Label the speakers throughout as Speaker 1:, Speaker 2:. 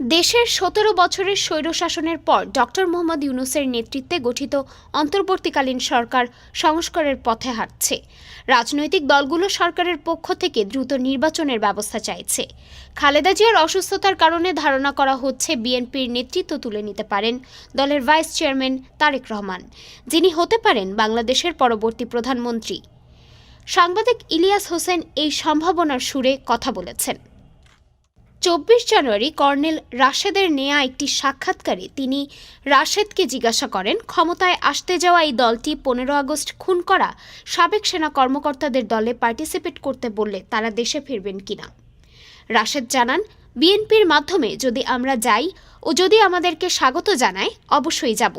Speaker 1: দেশের সতেরো বছরের স্বৈরশাসনের পর ডক্টর মোহাম্মদ ইউনুসের নেতৃত্বে গঠিত অন্তর্বর্তীকালীন সরকার সংস্কারের পথে হাঁটছে। রাজনৈতিক দলগুলো সরকারের পক্ষ থেকে দ্রুত নির্বাচনের ব্যবস্থা চাইছে। খালেদা জিয়ার অসুস্থতার কারণে ধারণা করা হচ্ছে বিএনপির নেতৃত্ব তুলে নিতে পারেন দলের ভাইস চেয়ারম্যান তারেক রহমান, যিনি হতে পারেন বাংলাদেশের পরবর্তী প্রধানমন্ত্রী। সাংবাদিক ইলিয়াস হোসেন এই সম্ভাবনার সুরে কথা বলেছেন। চব্বিশ জানুয়ারি কর্নেল রাশেদের নেয়া একটি সাক্ষাৎকারে তিনি রাশেদকে জিজ্ঞাসা করেন, ক্ষমতায় আসতে যাওয়া এই দলটি পনেরো আগস্ট খুন করা সাবেক সেনা কর্মকর্তাদের দলে পার্টিসিপেট করতে বললে তারা দেশে ফিরবেন কিনা? রাশেদ জানান, বিএনপির মাধ্যমে যদি আমরা যাই ও যদি আমাদেরকে স্বাগত জানায়, অবশ্যই যাব।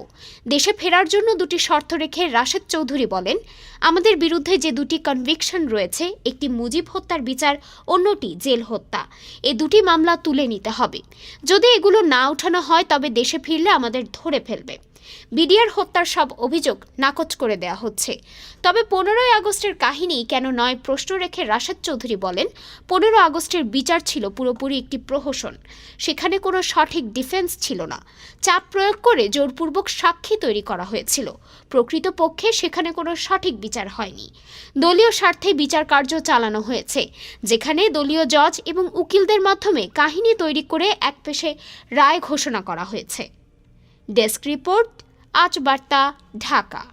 Speaker 1: দেশে ফেরার জন্য দুটি শর্ত রেখে রাশেদ চৌধুরী বলেন, আমাদের বিরুদ্ধে যে দুটি কনভিকশন রয়েছে, একটি মুজিব হত্যার বিচার, অন্যটি জেল হত্যা। এ দুটি মামলা তুলে নিতে হবে। যদি এগুলো না ওঠানো হয়, তবে দেশে ফিরলে আমাদের ধরে ফেলবে। বিডিআর হত্যার সব অভিযোগ নাকচ করে দেওয়া হচ্ছে। তবে পনেরোই আগস্টের কাহিনী কেন নয় প্রশ্ন রেখে রাশেদ চৌধুরী বলেন, পনেরো আগস্টের বিচার ছিল পুরোপুরি একটি প্রহসন। সেখানে কোনো সঠিক ডিফেন্স ছিল না। চাপ প্রয়োগ করে জোরপূর্বক সাক্ষী তৈরি করা হয়েছিল। প্রকৃতপক্ষে সেখানে কোনো সঠিক বিচার হয়নি। দলীয় স্বার্থে বিচার কার্য চালানো হয়েছে, যেখানে দলীয় জজ এবং উকিলদের মাধ্যমে কাহিনী তৈরি করে এক পেশে রায় ঘোষণা করা হয়েছে। ডেস্ক রিপোর্ট, আজ বার্তা, ঢাকা।